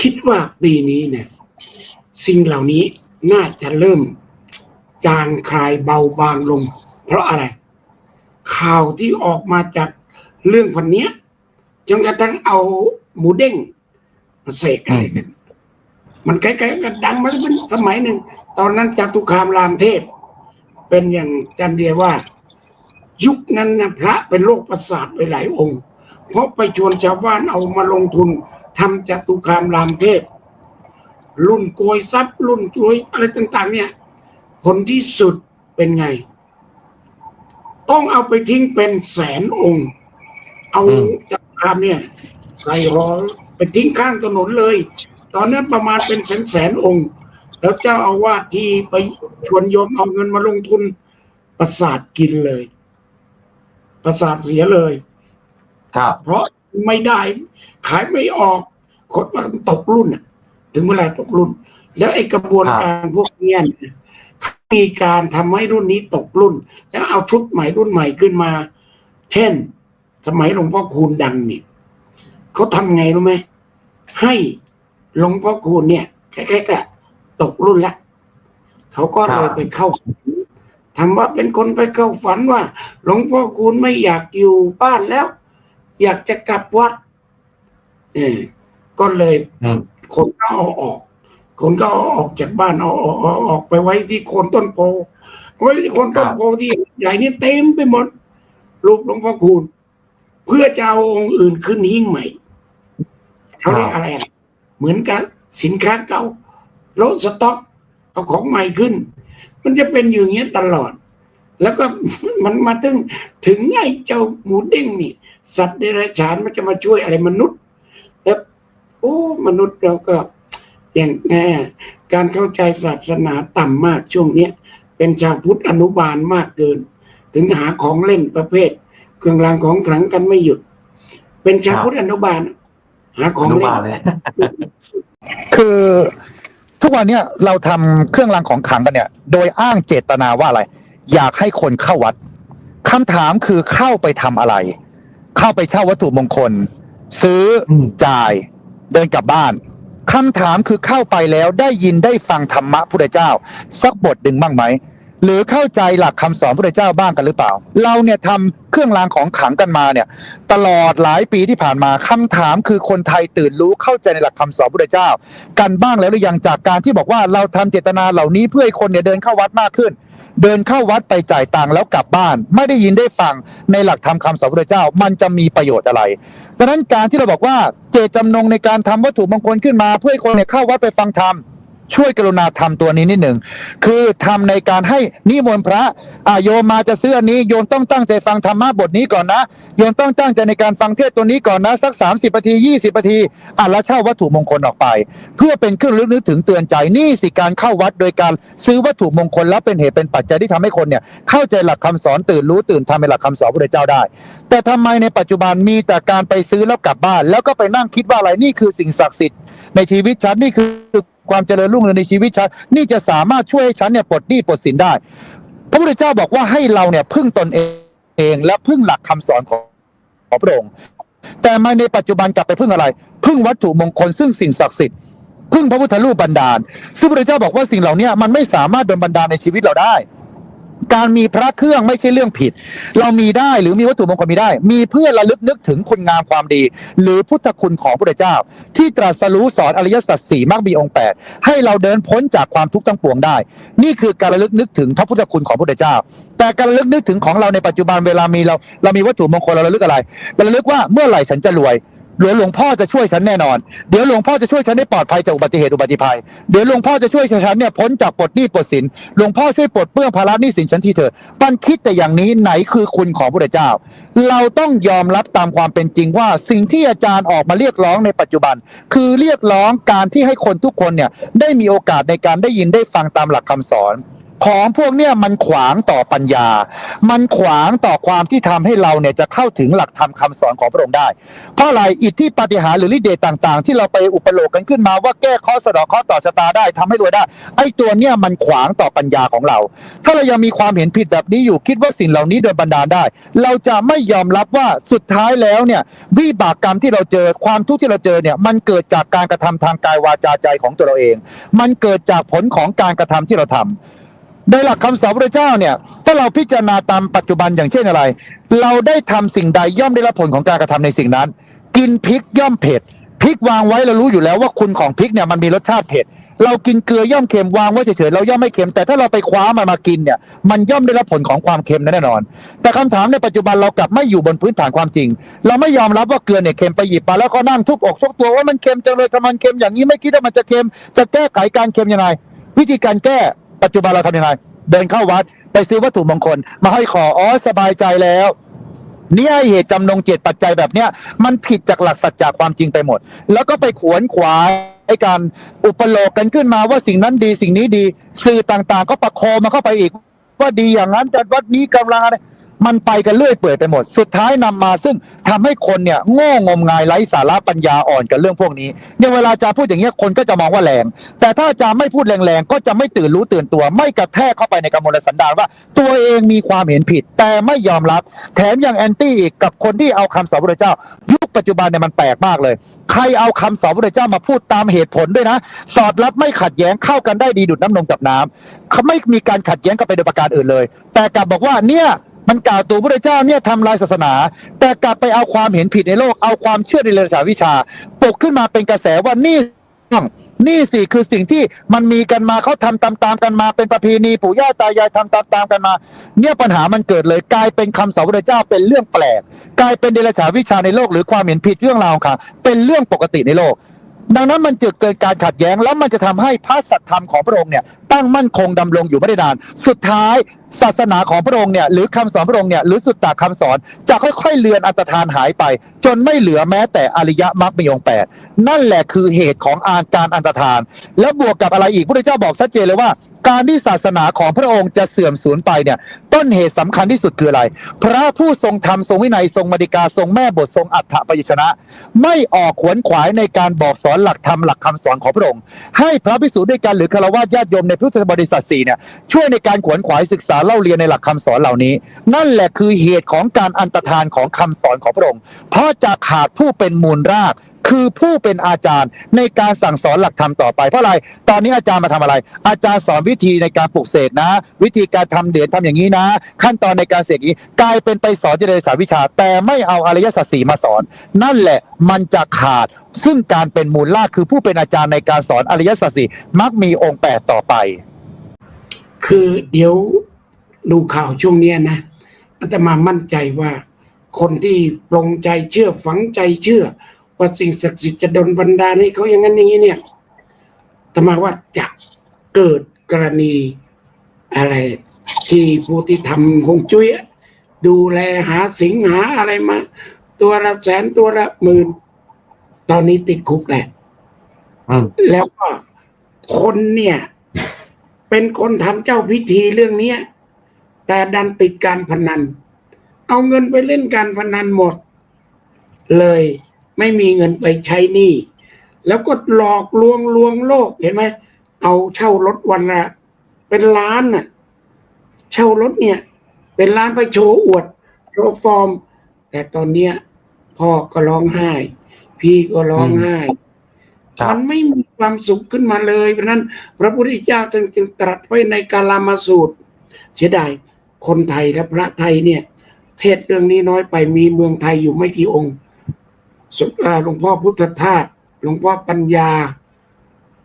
คิดว่าปีนี้เนี่ยสิ่งเหล่านี้น่าจะเริ่มจางคลายเบาบางลง เพราะอะไร ข่าวที่ออกมาจากเรื่องพันเนี้ยจนกระทั่งเอาหมูเด้งมาเสกอะไรกันมันใกล้ๆกันดังมาเป็นสมัยหนึ่ง ตอนนั้นจตุคามรามเทพ เป็นอย่างจันเดียว่า ยุคนั้นนะพระเป็นโรคประสาทไปหลายองค์ เพราะไปชวนชาวบ้านเอามาลงทุน ทำจตุคามรามเทพ รุ่นโกยทรัพย์ รุ่นโกยอะไรต่าง ๆ เนี่ย ผลที่สุดเป็นไง ต้องเอาไปทิ้งเป็นแสนองค์ เอาอืมจตุคามเนี่ยใส่หอไปทิ้งข้างถนนเลย ตอนนั้นประมาณเป็นแสนแสนๆองค์ แล้วเจ้าอาวาสที่ไปชวนโยมเอาเงินมาลงทุนประสาทกินเลย ประสาทเสียเลย ครับ เพราะไม่ได้ขายไม่ออก คนมันตกรุ่นน่ะถึงเวลาตกรุ่น แล้วไอ้กระบวนการพวกเนี้ยเนี่ยมีการทำให้รุ่นนี้ตกรุ่น แล้วเอาชุดใหม่รุ่นใหม่ขึ้นมา เช่น สมัยหลวงพ่อคูณดังเนี่ยเขาทำไงรู้ไหมให้หลวงพ่อคูณเนี่ยแค่ๆก็ตกรุ่นละเขาก็เลยไปเข้าฝันทำว่าเป็นคนไปเข้าฝันว่า หลวงพ่อคูณไม่อยากอยู่บ้านแล้ว อยากจะกลับวัด เออ ก็เลยอืมคนก็เอาออก คนก็เอาออกจากบ้านเอาเอาเอาออกไปไว้ที่โคนต้นโพไว้ที่โคนต้นโพที่ใหญ่นี่เต็มไปหมดรูปหลวงพ่อคูณ เพื่อจะเอาองค์อื่นขึ้นหิ้งใหม่เขาเรียกอะไรอะเหมือนกับสินค้าเก่าลดสต็อกเอาของใหม่ขึ้น มันจะเป็นอยู่อย่างเงี้ยตลอด แล้วก็มันมาถึงถึงไอ้เจ้าหมูเด้งนี่ สัตว์เดรัจฉานมันจะมาช่วยอะไรมนุษย์แล้วโอ้ มนุษย์เราก็อย่างแน่การเข้าใจศาสนาต่ำมากช่วงเนี้ย เป็นชาวพุทธอนุบาลมากเกิน ถึงหาของเล่นประเภท เครื่องรางของขลังกันไม่หยุด เป็นชาวพุทธอนุบาล หาขอองนุเล่บานลเลยคือทุกวันเนี้ยเราทำเครื่องรางของขลังกันเนี่ย โดยอ้างเจตนาว่าอะไร อยากให้คนเข้าวัดคำถามคือเข้าไปทำอะไร เข้าไปเช่าวัตถุมงคล ซื้ออมจ่าย เดินกลับบ้านคำถามคือเข้าไปแล้วได้ยินได้ฟังธรรมะพุทธเจ้า สักบทหนึ่งบ้างไหมหรือเข้าใจหลักคำสอนพุทธเจ้าบ้างกันหรือเปล่า เราเนี่ยทำเครื่องรางของขลังกันมาเนี่ย ตลอดหลายปีที่ผ่านมาคำถามคือคนไทยตื่นรู้เข้าใจในหลักคำสอนพุทธเจ้า กันบ้างแล้วหรือยังจากการที่บอกว่าเราทำเจตนาเหล่านี้เพื่อให้คนเนี่ยเดินเข้าวัดมากขึ้น เดินเข้าวัดไปจ่ายตังค์แล้วกลับบ้าน ไม่ได้ยินได้ฟังในหลักธรรมคำสอนพระเจ้า มันจะมีประโยชน์อะไรดังนั้นการที่เราบอกว่าเจตจำนงในการทำวัตถุมงคลขึ้นมา เพื่อให้คนเนี่ยเข้าวัดไปฟังธรรม ช่วยกรุณาทำตัวนี้นิดหนึ่ง คือทำในการให้นิมนต์พระอาโยมมาจะซื้ออันนี้โยมต้องตั้งใจฟังธรรมะบทนี้ก่อนนะ โยมต้องตั้งใจในการฟังเทศตัวนี้ก่อนนะ สัก 30นาที 20นาทีอะแล้วเช่าวัตถุมงคลออกไป เพื่อเป็นเครื่องลึกนึกถึงเตือนใจนี่สิการเข้าวัดโดยการซื้อวัตถุมงคลแล้วเป็นเหตุเป็นปัจจัยที่ทำให้คนเนี่ยเข้าใจหลักคำสอนตื่นรู้ตื่นทำในหลักคำสอนพระเจ้าได้ แต่ทำไมในปัจจุบันมีแต่การไปซื้อแล้วกลับบ้าน แล้วก็ไปนั่งคิดว่าอะไรนี่คือสิ่งศักดิ์สิทธิ์ ในชีวิตฉันนี่คือความเจริญรุ่งเรืองในชีวิตฉันนี่จะสามารถช่วยให้ฉันเนี่ยปลดหนี้ปลดสินได้ พระพุทธเจ้าบอกว่าให้เราเนี่ยพึ่งตนเองและพึ่งหลักคำสอนของของพระองค์ แต่มาในปัจจุบันกลับไปพึ่งอะไร พึ่งวัตถุมงคลซึ่งสิ่งศักดิ์สิทธิ์พึ่งพระพุทธรูปบันดาล ซึ่งพระพุทธเจ้าบอกว่าสิ่งเหล่านี้มันไม่สามารถดนบันดาลในชีวิตเราได้ การมีพระเครื่องไม่ใช่เรื่องผิด เรามีได้หรือมีวัตถุมงคลมีได้ มีเพื่อระลึกนึกถึงคุณงามความดี หรือพุทธคุณของพระเจ้า ที่ตรัสรู้สอนอริยสัจสี่มรรคมีองค์แปดให้เราเดินพ้นจากความทุกข์ทั้งปวงได้ นี่คือการระลึกนึกถึงพระพุทธคุณของพระเจ้า แต่การระลึกนึกถึงของเราในปัจจุบันเวลามีเราเรามีวัตถุมงคลเราระลึกอะไรเราระลึกว่าเมื่อไหร่ฉันจะรวย เดี๋ยวหลวงพ่อจะช่วยฉันแน่นอน เดี๋ยวหลวงพ่อจะช่วยฉันได้ปลอดภัยจากอุบัติเหตุอุบัติภัย เดี๋ยวหลวงพ่อจะช่วยฉันเนี่ยพ้นจากปลดหนี้ปลดสิน หลวงพ่อช่วยปลดเปลื้องภาระหนี้สินฉันทีเถอะปันคิดแต่อย่างนี้ไหนคือคุณของพระเจ้า เราต้องยอมรับตามความเป็นจริงว่า สิ่งที่อาจารย์ออกมาเรียกร้องในปัจจุบัน คือเรียกร้องการที่ให้คนทุกคนเนี่ยได้มีโอกาสในการได้ยินได้ฟังตามหลักคำสอน ของพวกเนี้ยมันขวางต่อปัญญา มันขวางต่อความที่ทำให้เราเนี่ยจะเข้าถึงหลักธรรมคำสอนของพระองค์ได้ เพราะอะไรอิทธิปฏิหารหรือฤทธิ์เดชต่างๆ ที่เราไปอุปโลกกันขึ้นมาว่าแก้ข้อสะดอกข้อต่อชะตาได้ทำให้รวยได้ ไอ้ตัวเนี้ยมันขวางต่อปัญญาของเรา ถ้าเรายังมีความเห็นผิดแบบนี้อยู่คิดว่าสิ่งเหล่านี้โดนบันดาลได้ เราจะไม่ยอมรับว่าสุดท้ายแล้วเนี่ยวิบากกรรมที่เราเจอความทุกข์ที่เราเจอเนี่ยมันเกิดจากการกระทำทางกายวาจาใจของตัวเราเอง มันเกิดจากผลของการกระทำที่เราทำ โดยหลักคำสอนพระเจ้าเนี่ย ถ้าเราพิจารณาตามปัจจุบันอย่างเช่นอะไร เราได้ทำสิ่งใดย่อมได้รับผลของการกระทำในสิ่งนั้น กินพริกย่อมเผ็ดพริกวางไว้เรารู้อยู่แล้วว่าคุณของพริกเนี่ยมันมีรสชาติเผ็ดเรากินเกลือย่อมเค็มวางไว้เฉยๆเราย่อมไม่เค็มแต่ถ้าเราไปคว้ามันมากินเนี่ยมันย่อมได้รับผลของความเค็มแน่นอน แต่คำถามในปัจจุบันเรากลับไม่อยู่บนพื้นฐานความจริง เราไม่ยอมรับว่าเกลือเนี่ยเค็มไปหยิบมาแล้วก็นั่งทุบอกทุกตัวว่ามันเค็มจังเลยทำไมมันเค็มอย่างนี้ไม่คิดว่ามันจะเค็มจะแก้ไขการเค็มยังไงวิธีการแก้ ปัจจุบันเราทำยังไง เดินเข้าวัดไปซื้อวัตถุมงคล มาให้อยคออ๋อสบายใจแล้ว เนี่ยเหตุจำนงเจตปัจจัยแบบเนี้ยมันผิดจากหลักสัจจะความจริงไปหมด แล้วก็ไปขวนขวายไอ้การอุปโลกกันขึ้นมาว่าสิ่งนั้นดีสิ่งนี้ดี สื่อต่างๆ ก็ประโคมมาเข้าไปอีก ว่าดีอย่างนั้นแต่วัดนี้กำลังอะไร มันไปกันเรื่อยเปื่อยไปหมด สุดท้ายนำมาซึ่งทำให้คนเนี่ยโง่งมงายไร้สาระปัญญาอ่อนกับเรื่องพวกนี้เนี่ยเวลาจารย์พูดอย่างเงี้ยคนก็จะมองว่าแรง แต่ถ้าจารย์ไม่พูดแรงๆก็จะไม่ตื่นรู้ตื่นตัว ไม่กระแทกเข้าไปในกำมลสันดานว่า ตัวเองมีความเห็นผิด แต่ไม่ยอมรับ แถมยังแอนตี้อีกกับคนที่เอาคำสอนพระเจ้า ยุคปัจจุบันเนี่ยมันแปลกมากเลย ใครเอาคำสอนพระเจ้ามาพูดตามเหตุผลด้วยนะ สอดรับไม่ขัดแย้งเข้ากันได้ดีดุดน้ำนมกับน้ำเขาไม่มีการขัดแย้งกันไปโดยประการอื่นเลย แต่กลับบอกว่าเนี่ย มันกล่าวตัวพระเจ้าเนี่ยทำลายศาสนา แต่กลับไปเอาความเห็นผิดในโลกเอาความเชื่อในเรื่องสาวิชาปลุกขึ้นมาเป็นกระแสว่านี่นี่สิคือสิ่งที่มันมีกันมาเขาทำตามๆกันมาเป็นประเพณีปู่ย่าตายายทำตามๆกันมา เนี่ยปัญหามันเกิดเลยกลายเป็นคำสอนพระเจ้าเป็นเรื่องแปลก กลายเป็นเดรัจฉาวิชาในโลกหรือความเห็นผิดเรื่องราวค่ะ เป็นเรื่องปกติในโลก ดังนั้นมันจึงเกิดการขัดแย้งแล้วมันจะทำให้พระสัทธรรมของพระองค์เนี่ยตั้งมั่นคงดำรงอยู่ไม่ได้นาน สุดท้ายศาสนาของพระองค์เนี่ยหรือคำสอนพระองค์เนี่ยหรือสุดตาคำสอนจะค่อยๆเลือนอัตรธานหายไป จนไม่เหลือแม้แต่อริยมรรคมีองค์แปดนั่นแหละคือเหตุของอาการอันตรธาน แล้วบวกกับอะไรอีกพระเจ้าบอกชัดเจนเลยว่า การที่ศาสนาของพระองค์จะเสื่อมสูญไปเนี่ยต้นเหตุสำคัญที่สุดคืออะไร พระผู้ทรงธรรมทรงวินัยทรงมาดิกาทรงแม่บททรงอัฏฐปยชนะ ไม่ออกขวนขวายในการบอกสอนหลักธรรมหลักคำสอนของพระองค์ ให้พระภิกษุด้วยกันหรือคารวะญาติโยมในพุทธบริษัทสี่เนี่ยช่วยในการขวนขวายศึกษาเล่าเรียนในหลักคำสอนเหล่านี้ นั่นแหละคือเหตุของการอันตรธานของคำสอนของพระองค์ เพราะจะขาดผู้เป็นมูลราก คือผู้เป็นอาจารย์ในการสั่งสอนหลักธรรมต่อไป เพราะอะไร ตอนนี้อาจารย์มาทำอะไร อาจารย์สอนวิธีในการปลูกเสกนะ วิธีการทำเหรียญทำอย่างนี้นะ ขั้นตอนในการเสกนี้ กลายเป็นไปสอนเจริญสาวิชา แต่ไม่เอาอริยสัจสีมาสอน นั่นแหละมันจะขาด ซึ่งการเป็นมูลรากคือผู้เป็นอาจารย์ในการสอนอริยสัจสี่มักมีองค์แปดต่อไปคือเดี๋ยว ดูข่าวช่วงเนี้ยนะอาตมามั่นใจว่าคนที่ปรงใจเชื่อฝังใจเชื่อ ว่าสิ่งศักดิ์สิทธิ์จะดลบันดาลให้เขาอย่างนั้นอย่างนี้เนี่ยอาตมาว่าจะเกิดกรณีอะไร ที่ผู้ที่ทำคงจุ้ยอะดูแลหาสิงหาอะไรมา ตัวละแสนตัวละหมื่นตอนนี้ติดคุกแหละอืมแล้วก็คนเนี่ย เป็นคนทำเจ้าพิธีเรื่องเนี้ย แต่ดันติดการพนัน เอาเงินไปเล่นการพนันหมด เลยไม่มีเงินไปใช้หนี้แล้วก็หลอกลวงลวงโลกเห็นไหมเอาเช่ารถวันละเป็นล้านน่ะ เช่ารถเนี่ย เป็นล้านไปโชว์อวดโชว์ฟอร์ม แต่ตอนเนี้ยพ่อก็ร้องไห้ พี่ก็ร้องไห้ครับมันไม่มีความสุขขึ้นมาเลยเพราะฉะนั้น พระพุทธเจ้าจึงจึงตรัสไว้ในกาลามาสูตร เสียดาย คนไทยและพระไทยเนี่ย เทศเรื่องนี้น้อยไปมีเมืองไทยอยู่ไม่กี่องค์สมอ่าหลวงพ่อพุทธทาสหลวงพ่อปัญญา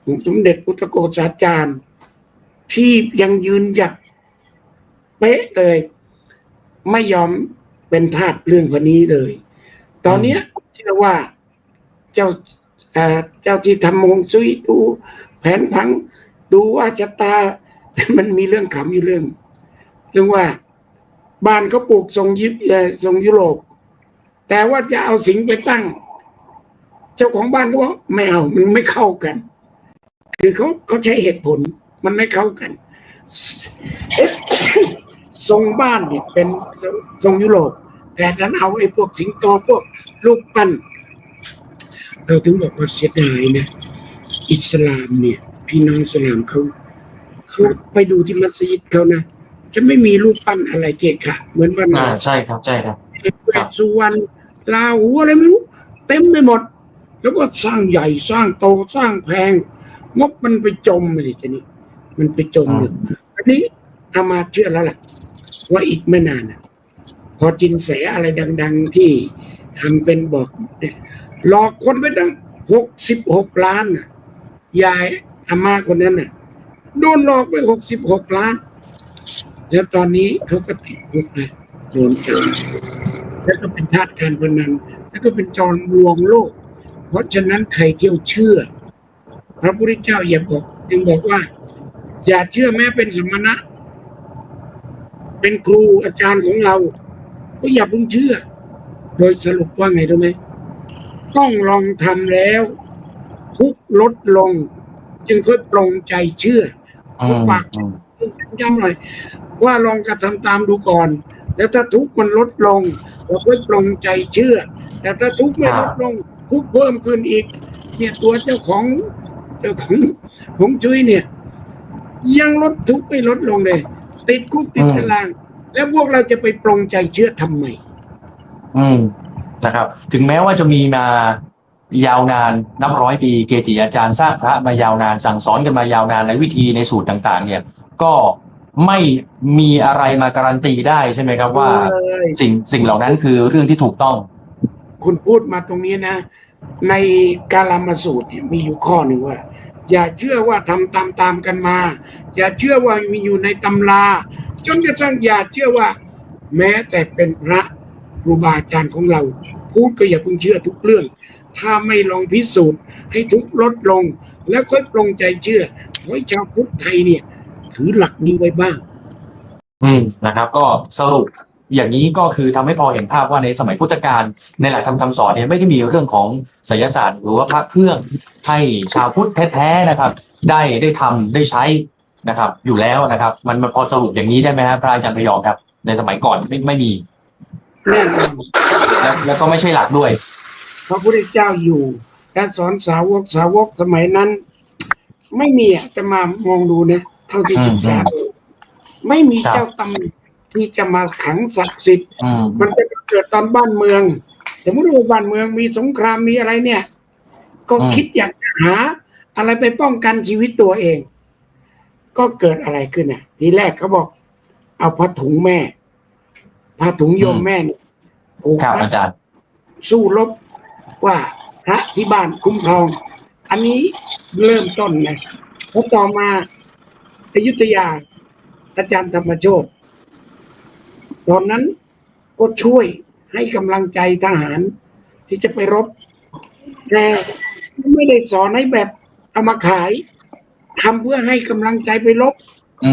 หลวงสมเด็จพุทธโกษาจารย์ ที่ยังยืนหยัดเป๊ะเลย ไม่ยอมเป็นทาสเรื่องพวกนี้เลย ตอนเนี้ยเชื่อว่าเจ้าเอ่อเจ้าที่ทำมงซุยดูแผนผังดูว่าชะตาแต่มันมีเรื่องขำอยู่เรื่อง เรื่องว่า บ้านเขาปลูกทรงยิปเอทรงยุโรป แต่ว่าจะเอาสิงไปตั้ง เจ้าของบ้านก็บอกไม่เอามันไม่เข้ากัน คือเขาเขาใช้เหตุผลมันไม่เข้ากันทรงบ้านเนี่ยเป็นทรงยุโรปแต่ดันเอาไอ้พวกสิงโตพวกลูกปั้นเราถึงบอกว่าเสียดายนะอิสลามเนี่ย พี่น้องอิสลามเขาเขาไปดูที่มัสยิดเขานะ จะไม่มีรูปปั้นอะไรเกะกะเหมือนบ้านอ่าเราใช่ครับใช่ครับ เวทสุวรรณลาหูอะไรไม่รู้ เต็มไปหมด แล้วก็สร้างใหญ่สร้างโตสร้างแพง งบมันไปจมไปเลยทีนี้มันไปจมเลยอันนี้อามาเชื่อแล้วล่ะ ว่าอีกไม่นานนะพอจินแสอะไรดัง ๆที่ทำเป็นบอกเนี่ยหลอกคนไปตั้งหกสิบหกล้านน่ะยายอาม่าคนนั้นน่ะโดนหลอกไปหกสิบหกล้าน แล้วตอนนี้เขาก็ติดคุกนะโดนจับแล้วก็เป็นทาสการพนันแล้วก็เป็นจอมลวงโลก เพราะฉะนั้นใครเที่ยวเชื่อ พระพุทธเจ้าอย่าบอกจึงบอกว่า อย่าเชื่อแม้เป็นสมณะ เป็นครูอาจารย์ของเรา ก็อย่าเพิ่งเชื่อ โดยสรุปว่าไงรู้ไหมต้องลองทำแล้วทุกข์ลดลง จึงค่อยปรงใจเชื่ออืมฝากอืมย้ำหน่อย ว่าลองกระทำตามดูก่อน แล้วถ้าทุกมันลดลงเราค่อยปรงใจเชื่อ แต่ถ้าทุกไม่ลดลง ทุกเพิ่มขึ้นอีก เนี่ยตัวเจ้าของเจ้าของของจุ้ยเนี่ย ยังลดทุกไม่ลดลงเลย ติดคุกติดตาราง แล้วพวกเราจะไปปรงใจเชื่อทำไมอืมนะครับ ถึงแม้ว่าจะมีมายาวนานนับร้อยปีเกจิอาจารย์สร้างพระมายาวนานสั่งสอนกันมายาวนานในวิธีในสูตรต่าง ๆ เนี่ย ก็ ไม่มีอะไรมาการันตีได้ใช่ไหมครับว่า เลยสิ่งสิ่งเหล่านั้นคือเรื่องที่ถูกต้อง คุณพูดมาตรงนี้นะ ในกาลามาสูตรเนี่ยมีอยู่ข้อหนึ่งว่า อย่าเชื่อว่าทำตามตามๆกันมา อย่าเชื่อว่ามีอยู่ในตำรา จนกระทั่งอย่าเชื่อว่า แม้แต่เป็นพระครูบาอาจารย์ของเรา พูดก็อย่าเพิ่งเชื่อทุกเรื่อง ถ้าไม่ลองพิสูจน์ให้ทุกข์ลดลง แล้วค่อยปรงใจเชื่อขอให้ชาวพุทธไทยเนี่ย ถือหลักนี้ไว้บ้าง อืมนะครับ ก็สรุปอย่างนี้ก็คือทำให้พอเห็นภาพว่าในสมัยพุทธกาลในหลักธรรมคำสอนเนี่ยไม่ได้มีเรื่องของไสยศาสตร์ หรือว่าพระเครื่องให้ชาวพุทธแท้ๆนะครับ ได้ได้ทำได้ใช้นะครับ อยู่แล้วนะครับ มันมันพอสรุปอย่างนี้ได้ไหมครับพระอาจารย์พยอมครับ ในสมัยก่อนไม่ไม่มีแน่นอนแล้วแล้วก็ไม่ใช่หลักด้วย พระพุทธเจ้าอยู่และสอนสาวกสาวกสมัยนั้น ไม่มีอะจะมามองดูนะ เท่าที่ศึกษาดูไม่มีครับเจ้าตำที่จะมาขังศักดิ์สิทธิ์อืมมันจะเกิดตอนบ้านเมือง สมมติว่าบ้านเมืองมีสงครามมีอะไรเนี่ย ก็คิดอยากจะหา อะไรไปป้องกันชีวิตตัวเอง ก็เกิดอะไรขึ้นอะ ทีแรกเขาบอก เอาผ้าถุงแม่ผ้าถุงโยมแม่เนี่ยผูกครับมัดอาจารย์สู้รบว่าพระที่บ้านคุ้มครอง อันนี้เริ่มต้นนะพอต่อมา อยุธยา อาจารย์ธรรมโชตตอนนั้นก็ช่วยให้กำลังใจทหาร ที่จะไปรบแต่ไม่ได้สอนให้แบบเอามาขายทำเพื่อให้กำลังใจไปรบอื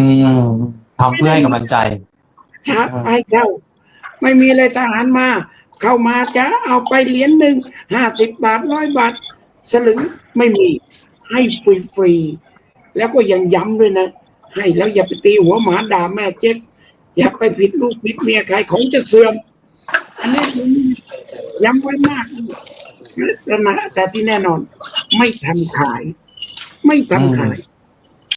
มทำเพื่อให้กำลังใจชาให้เข้าไม่มีเลยทหารมา เข้ามาจะเอาไปเหรียญหนึ่งห้าสิบบาทร้อยบาท สลึงไม่มีให้ฟรีๆแล้วก็ยังย้ำด้วยนะ ให้แล้วอย่าไปตีหัวหมาด่าแม่เจ๊กอย่าไปผิดลูกผิดเมียใครของจะเสื่อม อันนี้ย้ำไว้มากนะแต่ที่แน่นอน ไม่ทำขาย ไม่ทำขาย